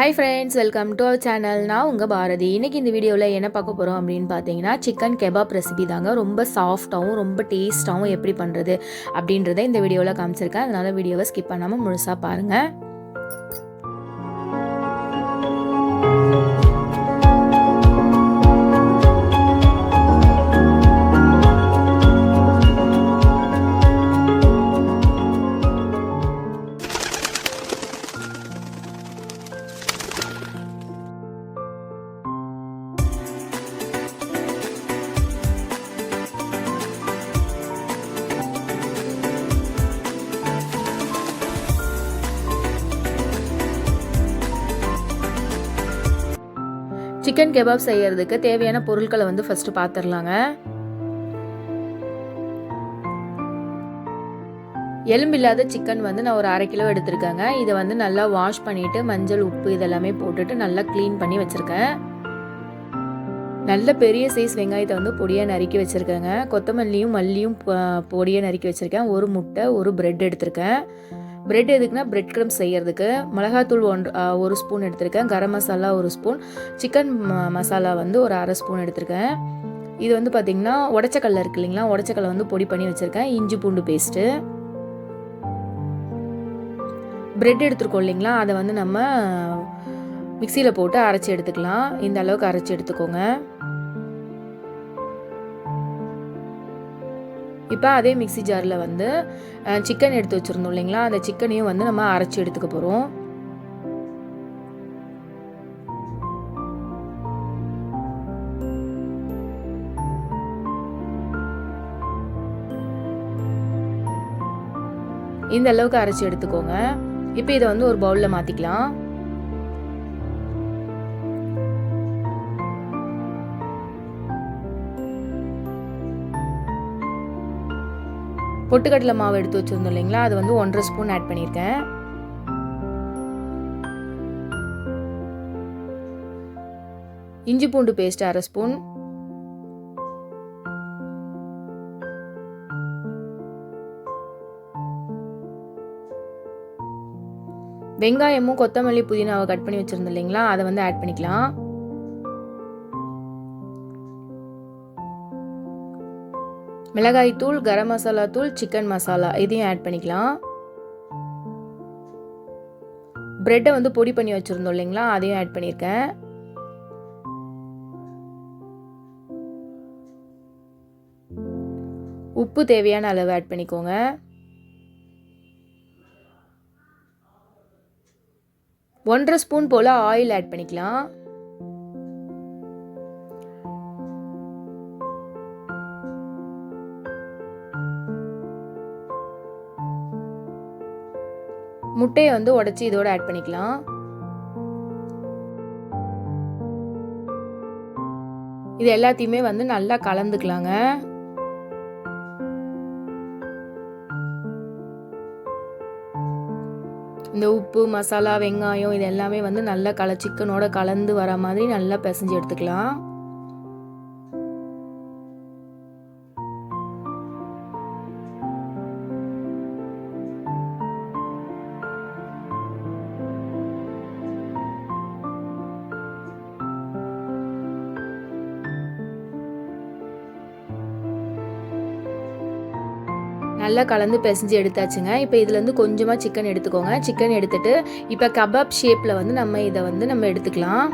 Hi friends welcome to our channel நான் உங்கள் பாரதி. இன்றைக்கி இந்த வீடியோவில் என்ன பார்க்க போகிறோம் அப்படின்னு பார்த்தீங்கன்னா சிக்கன் கெபாப் ரெசிபி தாங்க. ரொம்ப சாஃப்டாகவும் ரொம்ப டேஸ்ட்டாகவும் எப்படி பண்ணுறது அப்படின்றத இந்த வீடியோவில் காமிச்சிருக்கேன். அதனால் வீடியோவை ஸ்கிப் பண்ணாமல் முழுசாக பாருங்கள் சிக்கன் கெபாப் செய்யறதுக்கு தேவையான பொருட்களை வந்து ஃபஸ்ட்டு பார்த்துடலாங்க எலும்பில்லாத சிக்கன் வந்து நான் ஒரு அரை கிலோ எடுத்திருக்கேங்க. இதை வந்து நல்லா வாஷ் பண்ணிவிட்டு மஞ்சள் உப்பு இதெல்லாமே போட்டுட்டு நல்லா க்ளீன் பண்ணி வச்சுருக்கேன். நல்ல பெரிய சைஸ் வெங்காயத்தை வந்து பொடியாக நறுக்கி வச்சுருக்கேங்க. கொத்தமல்லியும் மல்லியும் பொடியாக நறுக்கி வச்சுருக்கேன். ஒரு முட்டை ஒரு பிரெட் எடுத்திருக்கேன். பிரெட் எதுக்குன்னா பிரெட் க்ரம் செய்கிறதுக்கு மிளகாத்தூள் ஒன் ஒரு ஸ்பூன் எடுத்திருக்கேன். கரம் மசாலா ஒரு ஸ்பூன் சிக்கன் மசாலா வந்து ஒரு அரை ஸ்பூன் எடுத்திருக்கேன். இது வந்து பார்த்திங்கன்னா உடச்சக்கல்ல இருக்கு இல்லைங்களா? உடச்சக்கல்ல வந்து பொடி பண்ணி வச்சுருக்கேன். இஞ்சி பூண்டு பேஸ்ட்டு பிரெட் எடுத்துருக்கோம் இல்லைங்களா? அதை வந்து நம்ம மிக்சியில் போட்டு அரைச்சி எடுத்துக்கலாம். இந்த அளவுக்கு அரைச்சி எடுத்துக்கோங்க. இப்போ அதே மிக்சி ஜாரில் வந்து சிக்கன் எடுத்து வச்சுருந்தோம் இல்லைங்களா? அந்த சிக்கனையும் வந்து நம்ம அரைச்சி எடுத்துக்க போகிறோம் இந்த அளவுக்கு அரைச்சி எடுத்துக்கோங்க. இப்போ இதை வந்து ஒரு பவுலில் மாற்றிக்கலாம் பொட்டுக்கடலை மாவு எடுத்து வச்சுருந்தோம் இல்லைங்களா? அது வந்து ஒன்றரை ஸ்பூன் ஆட் பண்ணியிருக்கேன். இஞ்சி பூண்டு பேஸ்ட் அரை ஸ்பூன் வெங்காயமும் கொத்தமல்லி புதினாவை கட் பண்ணி வச்சுருந்தோம் இல்லைங்களா? அதை வந்து ஆட் பண்ணிக்கலாம். மிளகாய் தூள் கரம் மசாலா தூள் சிக்கன் மசாலா இதையும் ஆட் பண்ணிக்கலாம். ப்ரெட்டை வந்து பொடி பண்ணி வச்சுருந்தோம் இல்லைங்களா அதையும் ஆட் பண்ணியிருக்கேன். உப்பு தேவையான அளவு ஆட் பண்ணிக்கோங்க. ஒன்றரை ஸ்பூன் போல் ஆயில் ஆட் பண்ணிக்கலாம். முட்டையை வந்து உடச்சி இதோட ஆட் பண்ணிக்கலாம். இது எல்லாத்தையுமே வந்து நல்லா கலந்துக்கலாங்க. இந்த உப்பு மசாலா வெங்காயம் இது எல்லாமே வந்து நல்லா கல சிக்கனோட கலந்து வர மாதிரி நல்லா பிசைஞ்சு எடுத்துக்கலாம். நல்லா கலந்து பிசைஞ்சு எடுத்தாச்சுங்க. இப்போ இதுலேருந்து கொஞ்சமாக சிக்கன் எடுத்துக்கோங்க. சிக்கன் எடுத்துகிட்டு இப்போ கபாப் ஷேப்பில் வந்து நம்ம இதை வந்து நம்ம எடுத்துக்கலாம்.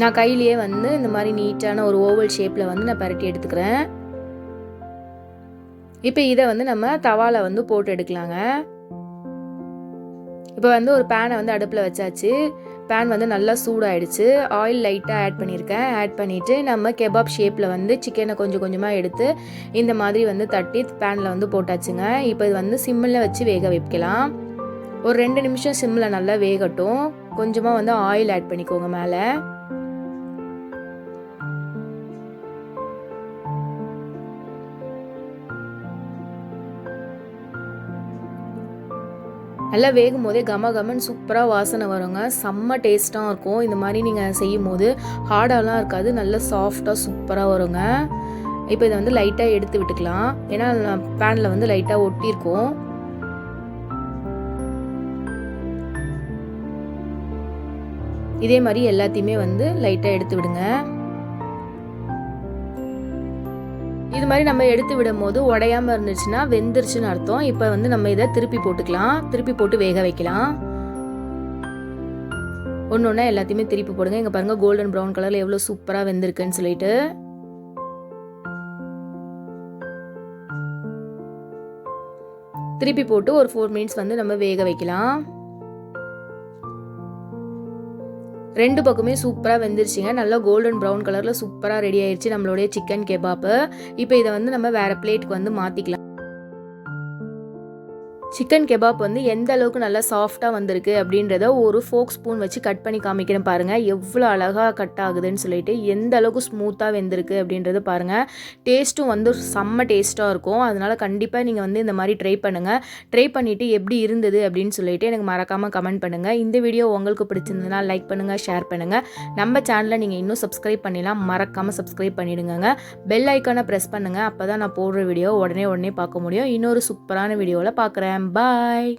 நான் கையிலேயே வந்து இந்த மாதிரி நீட்டான ஒரு ஓவல் ஷேப்பில் வந்து நான் பரட்டி எடுத்துக்கிறேன். இப்போ இதை வந்து நம்ம தவாவில் வந்து போட்டு எடுக்கலாங்க. இப்போ வந்து ஒரு பேனை வந்து அடுப்பில் வச்சாச்சு. பேன் வந்து நல்லா சூடாயிடுச்சு. ஆயில் லைட்டாக ஆட் பண்ணியிருக்கேன் ஆட் பண்ணிவிட்டு நம்ம கெபாப் ஷேப்பில் வந்து சிக்கனை கொஞ்சம் கொஞ்சமாக எடுத்து இந்த மாதிரி வந்து தட்டி பேனில் வந்து போட்டாச்சுங்க. இப்போ இது வந்து சிம்மில் வச்சு வேக வைக்கலாம். ஒரு ரெண்டு நிமிஷம் சிம்மில் நல்லா வேகட்டும். கொஞ்சமாக வந்து ஆயில் ஆட் பண்ணிக்கோங்க மேலே. நல்லா வேகும் போதே கம கமன் சூப்பராக வாசனை வருங்க. செம்ம டேஸ்ட்டாக இருக்கும். இந்த மாதிரி நீங்கள் செய்யும் போது ஹார்டாலாம் இருக்காது. நல்ல சாஃப்டாக சூப்பராக வருங்க. இப்போ இதை வந்து லைட்டாக எடுத்து விட்டுக்கலாம். ஏன்னா பேனில் வந்து லைட்டாக ஒட்டியிருக்கும். இதே மாதிரி எல்லாத்தையுமே வந்து லைட்டாக எடுத்து விடுங்க. இது மாதிரி நம்ம எடுத்து விடும் போது உடையாம இருந்துச்சுன்னா வெந்துருச்சுன்னு அர்த்தம். இப்போ வந்து நம்ம இதை திருப்பி போட்டுக்கலாம். திருப்பி போட்டு வேக வைக்கலாம். ஒன்று ஒன்றா எல்லாத்தையுமே திருப்பி போடுங்க. இங்கே பாருங்கள் கோல்டன் ப்ரௌன் கலரில் எவ்வளோ சூப்பராக வெந்திருக்குன்னு சொல்லிட்டு. திருப்பி போட்டு ஒரு ஃபோர் மினிட்ஸ் வந்து நம்ம வேக வைக்கலாம். ரெண்டு பக்கமே சூப்பராக வெந்துருச்சுங்க. நல்லா கோல்டன் ப்ரௌன் கலரில் சூப்பராக ரெடி ஆயிடுச்சு நம்மளுடைய சிக்கன் கெபாப்பு இப்போ இதை வந்து நம்ம வேறு பிளேட்டுக்கு வந்து மாற்றிக்கலாம் சிக்கன் கெபாப் வந்து எந்த அளவுக்கு நல்லா சாஃப்டாக வந்திருக்கு அப்படின்றத ஒரு ஃபோக் ஸ்பூன் வச்சு கட் பண்ணி காமிக்கிறேன் பாருங்கள் எவ்வளோ அழகாக கட் ஆகுதுன்னு சொல்லிட்டு எந்த அளவுக்கு ஸ்மூத்தாக வெந்திருக்கு அப்படின்றது பாருங்கள் டேஸ்ட்டும் வந்து செம்ம டேஸ்ட்டாக இருக்கும். அதனால் கண்டிப்பாக நீங்கள் வந்து இந்த மாதிரி ட்ரை பண்ணுங்கள் ட்ரை பண்ணிவிட்டு எப்படி இருந்தது அப்படின்னு சொல்லிட்டு எனக்கு மறக்காமல் கமெண்ட் பண்ணுங்கள் இந்த வீடியோ உங்களுக்கு பிடிச்சிருந்ததுன்னா லைக் பண்ணுங்கள் ஷேர் பண்ணுங்கள் நம்ம சேனலை நீங்கள் இன்னும் சப்ஸ்கிரைப் பண்ணிடலாம். மறக்காமல் சப்ஸ்கிரைப் பண்ணிடுங்க பெல் ஐக்கானை ப்ரெஸ் பண்ணுங்கள் அப்போ தான் நான் போடுற வீடியோ உடனே உடனே பார்க்க முடியும். இன்னொரு சூப்பரான வீடியோவில் பார்க்குறேன். Bye!